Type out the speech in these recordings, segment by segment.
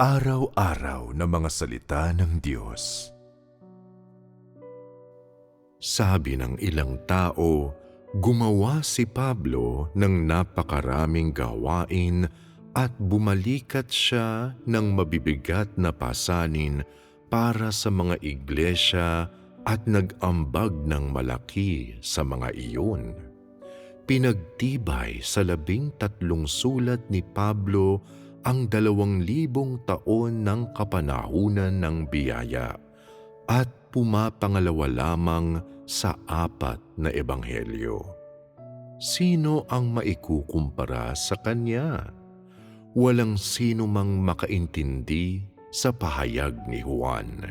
Pang-araw-araw na mga salita ng Diyos. Sabi ng ilang tao, gumawa si Pablo ng napakaraming gawain at bumalikat siya ng mabibigat na pasanin para sa mga iglesia at nag-ambag ng malaki sa mga iyon. Pinagtibay sa labing tatlong sulat ni Pablo ang dalawang libong taon ng kapanahunan ng biyaya at pumapangalawa lamang sa apat na ebanghelyo. Sino ang maikukumpara sa kanya? Walang sino mang makaintindi sa pahayag ni Juan.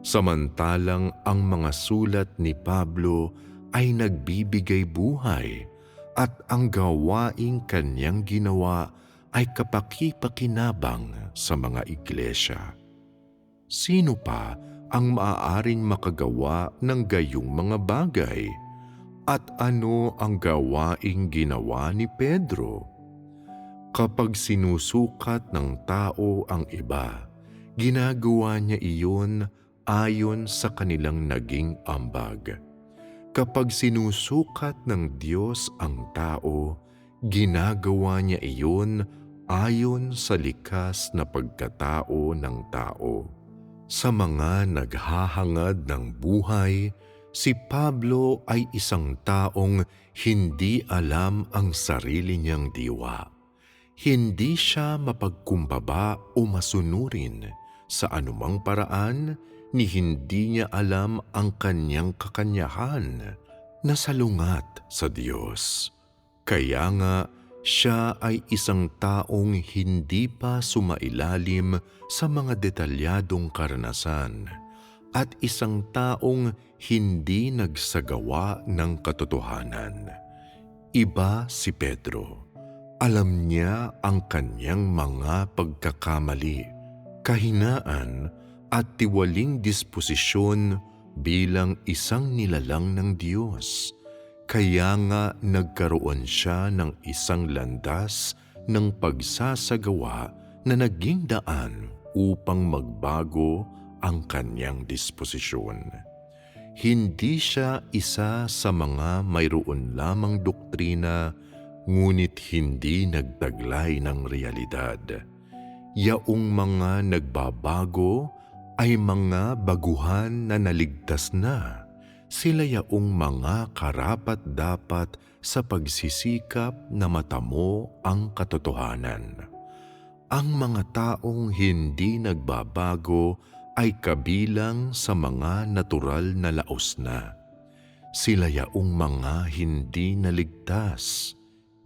Samantalang ang mga sulat ni Pablo ay nagbibigay buhay at ang gawaing kanyang ginawa ay kapaki-pakinabang sa mga iglesia. Sino pa ang maaaring makagawa ng gayong mga bagay? At ano ang gawaing ginawa ni Pedro? Kapag sinusukat ng tao ang iba, ginagawa niya iyon ayon sa kanilang naging ambag. Kapag sinusukat ng Diyos ang tao, ginagawa niya iyon ayon sa likas na pagkatao ng tao. Sa mga naghahangad ng buhay, si Pablo ay isang taong hindi alam ang sarili niyang diwa hindi siya mapagkumbaba o masunurin sa anumang paraan ni hindi niya alam ang kanyang kakanyahan na salungat sa Diyos. Kaya nga siya ay isang taong hindi pa sumailalim sa mga detalyadong karanasan at isang taong hindi nagsagawa ng katotohanan. Iba si Pedro alam niya ang kanyang mga pagkakamali, kahinaan at tiwaling disposisyon bilang isang nilalang ng Diyos. Kaya nga nagkaroon siya ng isang landas ng pagsasagawa na naging daan upang magbago ang kanyang disposisyon. Hindi siya isa sa mga mayroon lamang doktrina ngunit hindi nagtaglay ng realidad. Yaong mga nagbabago ay mga baguhan na naligtas na. Sila yaong mga karapat-dapat sa pagsisikap na matamo ang katotohanan. Ang mga taong hindi nagbabago ay kabilang sa mga natural na laos na. Sila yaong mga hindi naligtas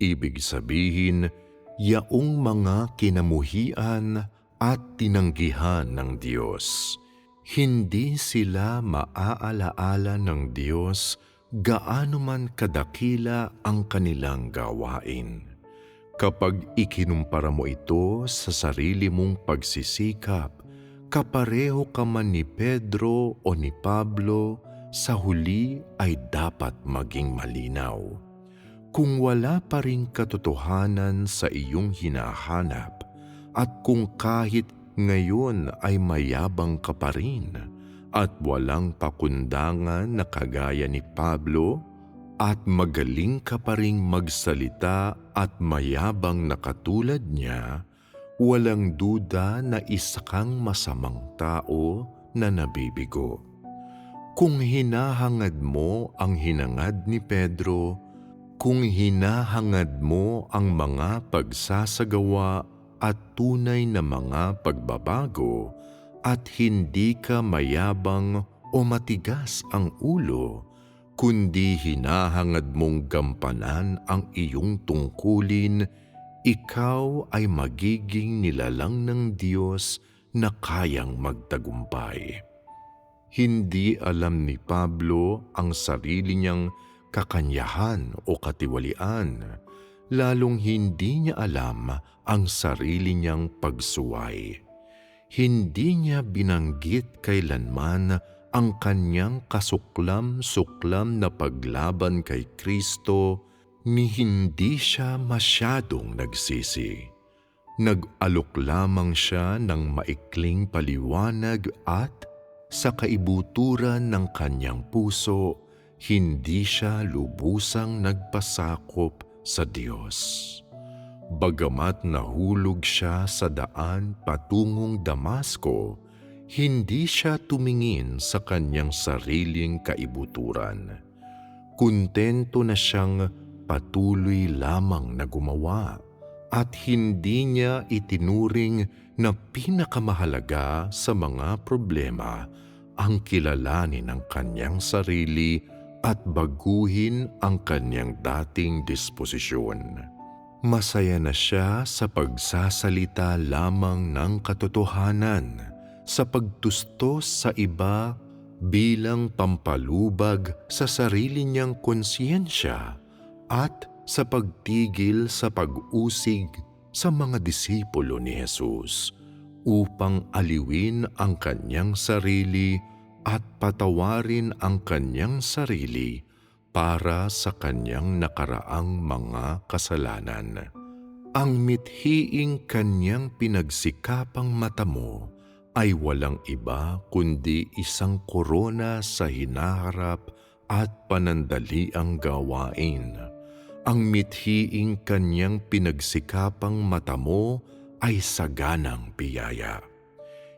Ibig sabihin, yaong mga kinamuhian at tinanggihan ng Diyos. Hindi sila maaalaala ng Diyos gaano man kadakila ang kanilang gawain. Kapag ikinumpara mo ito sa sarili mong pagsisikap, kapareho ka man ni Pedro o ni Pablo, sa huli ay dapat maging malinaw kung wala pa rin katotohanan sa iyong hinahanap at kung kahit ngayon ay mayabang ka pa rin at walang pakundangan na kagaya ni Pablo at magaling ka pa rin magsalita at mayabang na katulad niya, walang duda na isa kang masamang tao na nabibigo. Kung hinahangad mo ang hinangad ni Pedro, kung hinahangad mo ang mga pagsasagawa at tunay na mga pagbabago at hindi ka mayabang o matigas ang ulo, kundi hinahangad mong gampanan ang iyong tungkulin, ikaw ay magiging nilalang ng Diyos na kayang magtagumpay. Hindi alam ni Pablo ang sarili niyang kakanyahan o katiwalian, lalong hindi niya alam ang sarili niyang pagsuway. Hindi niya binanggit kailanman ang kanyang kasuklam-suklam na paglaban kay Kristo ni hindi siya masyadong nagsisi. Nag-alok lamang siya ng maikling paliwanag at sa kaibuturan ng kanyang puso, hindi siya lubusang nagpasakop sa Diyos. Bagamat nahulog siya sa daan patungong Damasco, hindi siya tumingin sa kanyang sariling kaibuturan. Kuntento na siyang patuloy lamang na gumawa at hindi niya itinuring na pinakamahalaga sa mga problema ang kilalanin ng kanyang sarili at baguhin ang kanyang dating disposisyon. Masaya na siya sa pagsasalita lamang ng katotohanan, sa pagtustos sa iba bilang pampalubag sa sarili niyang konsyensya at sa pagtigil sa pag-usig sa mga disipulo ni Jesus upang aliwin ang kanyang sarili at patawarin ang kanyang sarili para sa kanyang nakaraang mga kasalanan. Ang mithiing kanyang pinagsikapang mata mo ay walang iba kundi isang korona sa hinaharap at panandaliang gawain. Ang mithiing kanyang pinagsikapang mata mo ay saganang biyaya.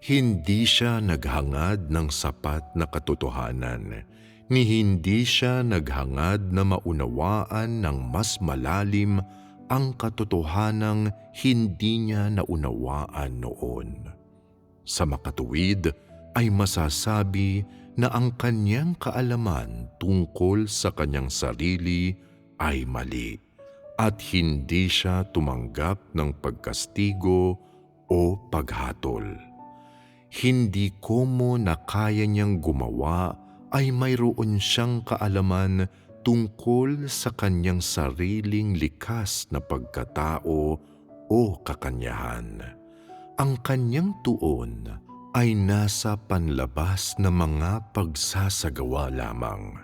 Hindi siya naghangad ng sapat na katotohanan, ni hindi siya naghangad na maunawaan ng mas malalim ang katotohanang hindi niya naunawaan noon. Sa makatuwid ay masasabi na ang kanyang kaalaman tungkol sa kanyang sarili ay mali at hindi siya tumanggap ng pagkastigo o paghatol. Hindi komo na kaya niyang gumawa ay mayroon siyang kaalaman tungkol sa kanyang sariling likas na pagkatao o kakanyahan. Ang kanyang tuon ay nasa panlabas na mga pagsasagawa lamang.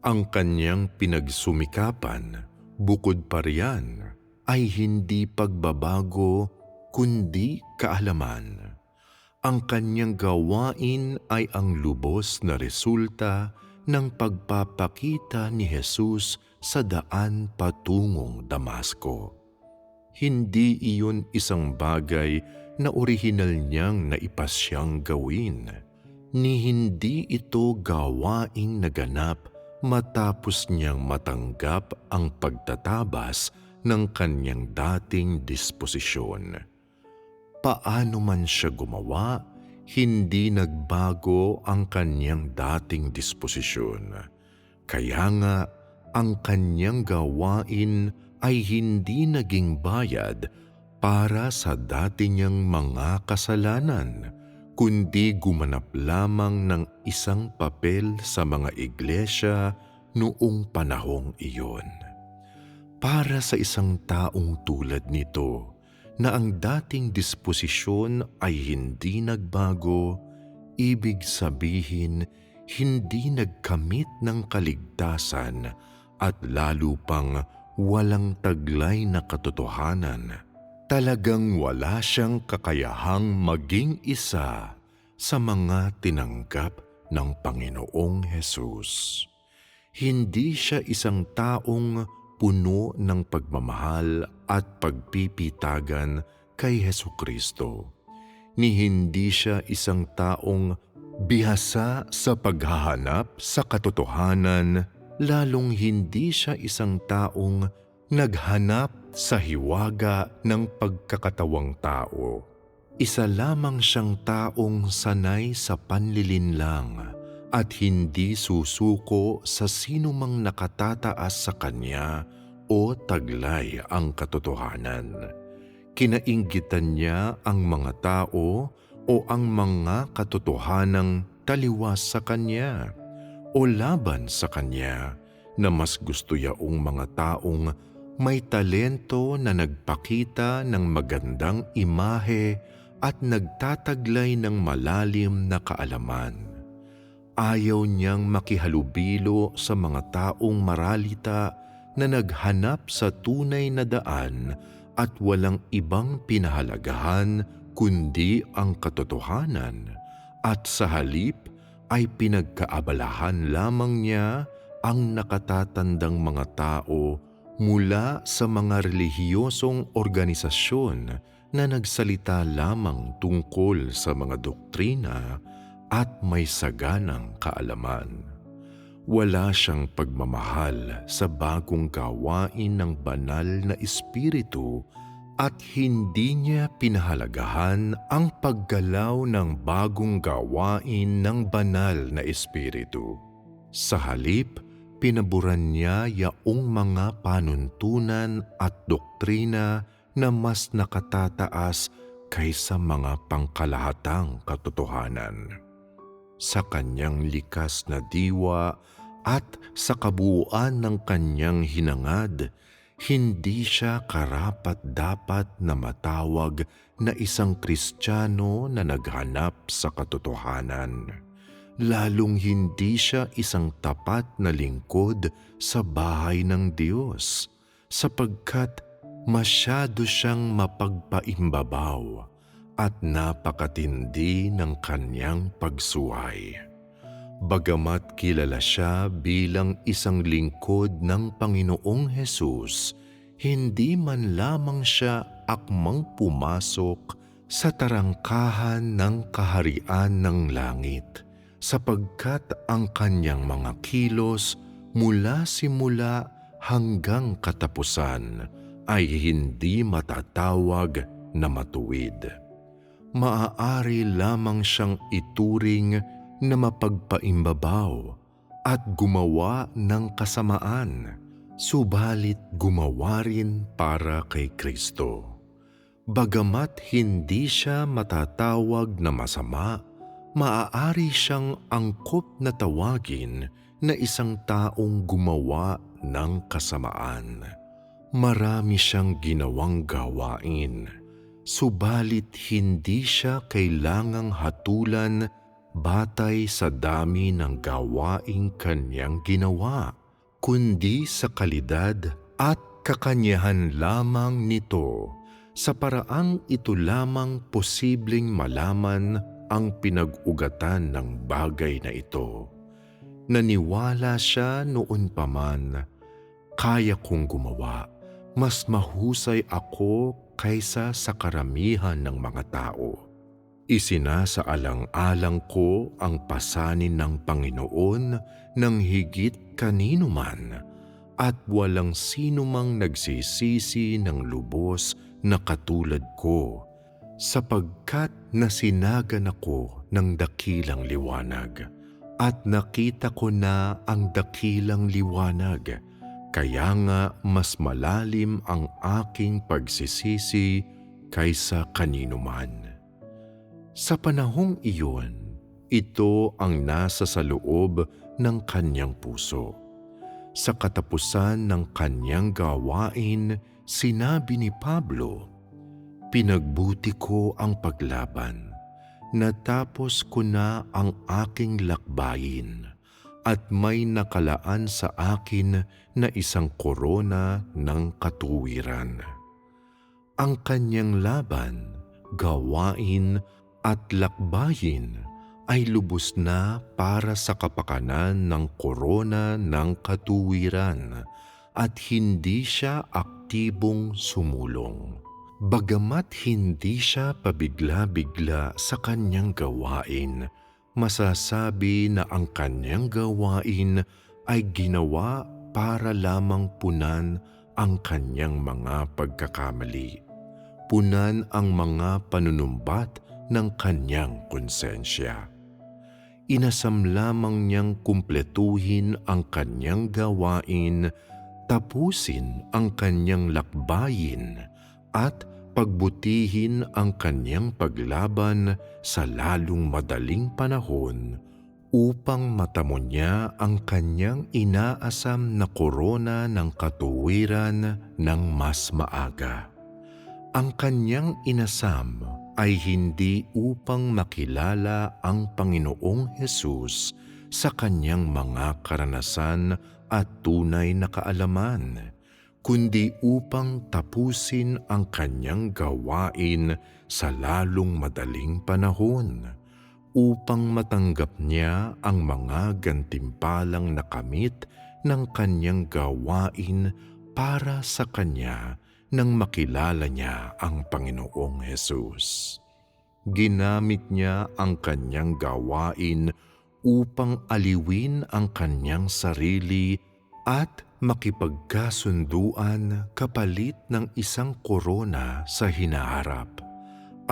Ang kanyang pinagsumikapan, bukod pa riyan, ay hindi pagbabago kundi kaalaman. Ang kanyang gawain ay ang lubos na resulta ng pagpapakita ni Jesus sa daan patungong Damasco. Hindi iyon isang bagay na orihinal niyang naipasyang gawin, ni hindi ito gawaing naganap matapos niyang matanggap ang pagtatabas ng kanyang dating disposisyon. Paano man siya gumawa, hindi nagbago ang kanyang dating disposisyon. Kaya nga, ang kanyang gawain ay hindi naging bayad para sa dati niyang mga kasalanan, kundi gumanap lamang ng isang papel sa mga iglesia noong panahong iyon. Para sa isang taong tulad nito, na ang dating disposisyon ay hindi nagbago, ibig sabihin hindi nagkamit ng kaligtasan at lalo pang walang taglay na katotohanan. Talagang wala siyang kakayahang maging isa sa mga tinanggap ng Panginoong Hesus. Hindi siya isang taong puno ng pagmamahal at pagpipitagan kay Heso Kristo. Ni hindi siya isang taong bihasa sa paghahanap sa katotohanan, lalong hindi siya isang taong naghanap sa hiwaga ng pagkakatawang tao. Isa lamang siyang taong sanay sa panlilinlang at hindi susuko sa sinumang nakatataas sa kanya o taglay ang katotohanan. Kinainggitan niya ang mga tao o ang mga katotohanang taliwas sa kanya o laban sa kanya na mas gusto yaong mga taong may talento na nagpakita ng magandang imahe at nagtataglay ng malalim na kaalaman Ayaw niyang makihalubilo sa mga taong maralita na naghanap sa tunay na daan at walang ibang pinahalagahan kundi ang katotohanan. At sa halip ay pinagkaabalahan lamang niya ang nakatatandang mga tao mula sa mga relihiyosong organisasyon na nagsalita lamang tungkol sa mga doktrina at may saganang kaalaman. Wala siyang pagmamahal sa bagong gawain ng banal na espiritu at hindi niya pinahalagahan ang paggalaw ng bagong gawain ng banal na espiritu. Sa halip, pinaburan niya yaong mga panuntunan at doktrina na mas nakatataas kaysa mga pangkalahatang katotohanan. Sa kanyang likas na diwa at sa kabuuan ng kanyang hinangad, hindi siya karapat-dapat na matawag na isang Kristiyano na naghanap sa katotohanan. Lalong hindi siya isang tapat na lingkod sa bahay ng Diyos sapagkat masyado siyang mapagpaimbabaw at napakatindi ng kanyang pagsuway. Bagamat kilala siya bilang isang lingkod ng Panginoong Hesus, hindi man lamang siya akmang pumasok sa tarangkahan ng kaharian ng langit sapagkat ang kanyang mga kilos mula simula hanggang katapusan ay hindi matatawag na matuwid. Maaari lamang siyang ituring na mapagpaimbabaw at gumawa ng kasamaan, subalit gumawa rin para kay Kristo. Bagamat hindi siya matatawag na masama, maaari siyang angkop na tawagin na isang taong gumawa ng kasamaan. Marami siyang ginawang gawain, subalit hindi siya kailangang hatulan batay sa dami ng gawaing kanyang ginawa, kundi sa kalidad at kakanyahan lamang nito sa paraang ito lamang posibleng malaman ang pinag-ugatan ng bagay na ito. Naniwala siya noon pa man, kaya kong gumawa, mas mahusay ako kaysa sa karamihan ng mga tao. Isinasaalang-alang ko ang pasanin ng Panginoon ng higit kanino man at walang sino mang nagsisisi ng lubos na katulad ko sapagkat nasinagan ako ng dakilang liwanag at nakita ko na ang dakilang liwanag kaya nga mas malalim ang aking pagsisisi kaysa kanino man. Sa panahong iyon, ito ang nasa sa loob ng kanyang puso. Sa katapusan ng kanyang gawain, sinabi ni Pablo, Pinagbuti ko ang paglaban natapos ko na ang aking lakbayin at may nakalaan sa akin na isang korona ng katuwiran. Ang kanyang laban, gawain at lakbayin ay lubos na para sa kapakanan ng korona ng katuwiran at hindi siya aktibong sumulong. Bagamat hindi siya pabigla-bigla sa kanyang gawain, masasabi na ang kanyang gawain ay ginawa para lamang punan ang kanyang mga pagkakamali. Punan ang mga panunumbat ng kanyang konsensya. Inasam lamang niyang kumpletuhin ang kanyang gawain, tapusin ang kanyang lakbayin at pagbutihin ang kanyang paglaban sa lalong madaling panahon upang matamo niya ang kanyang inaasam na korona ng katuwiran ng mas maaga. Ang kanyang inasam ay hindi upang makilala ang Panginoong Hesus sa kanyang mga karanasan at tunay na kaalaman, kundi upang tapusin ang kanyang gawain sa lalong madaling panahon, upang matanggap niya ang mga gantimpalang nakamit ng kanyang gawain para sa kanya nang makilala niya ang Panginoong Hesus. Ginamit niya ang kanyang gawain upang aliwin ang kanyang sarili at makipagkasunduan kapalit ng isang korona sa hinaharap.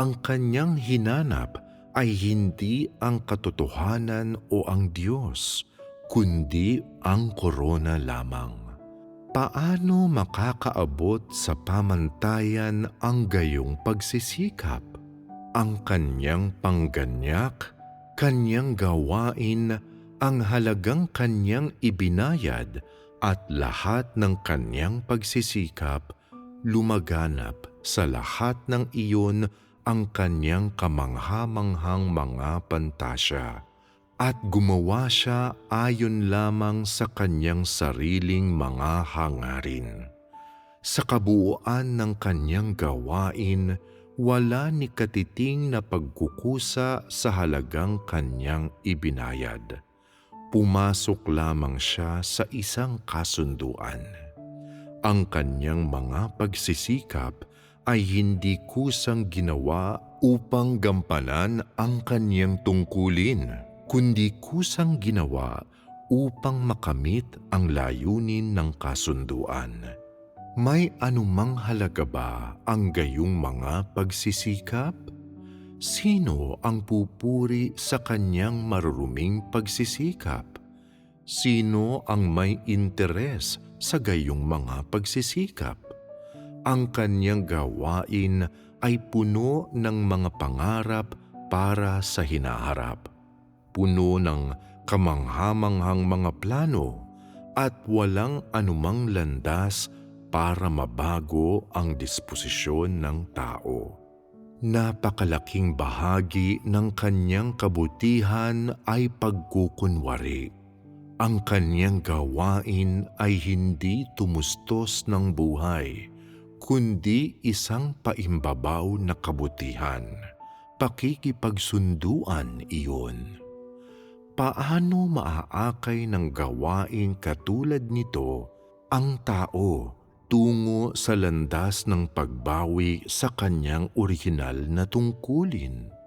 Ang kanyang hinanap ay hindi ang katotohanan o ang Diyos, kundi ang korona lamang. Paano makakaabot sa pamantayan ang gayong pagsisikap? Ang kanyang pangganyak, kanyang gawain, ang halagang kanyang ibinayad at lahat ng kanyang pagsisikap, lumaganap sa lahat ng iyon ang kanyang kamanghamanghang mga pantasya at gumawa siya ayon lamang sa kanyang sariling mga hangarin. Sa kabuuan ng kanyang gawain, wala ni katiting na pagkukusa sa halagang kanyang ibinayad. Pumasok lamang siya sa isang kasunduan. Ang kanyang mga pagsisikap ay hindi kusang ginawa upang gampanan ang kanyang tungkulin kundi kusang ginawa upang makamit ang layunin ng kasunduan. May anumang halaga ba ang gayong mga pagsisikap? Sino ang pupuri sa kanyang maruruming pagsisikap? Sino ang may interes sa gayong mga pagsisikap? Ang kanyang gawain ay puno ng mga pangarap para sa hinaharap puno ng kamanghamanghang mga plano at walang anumang landas para mabago ang disposisyon ng tao. Napakalaking bahagi ng kanyang kabutihan ay pagkukunwari. Ang kanyang gawain ay hindi tumustos ng buhay, kundi isang paimbabaw na kabutihan. Pakikipagsunduan iyon paano maaakay ng gawain katulad nito ang tao tungo sa landas ng pagbawi sa kanyang orihinal na tungkulin?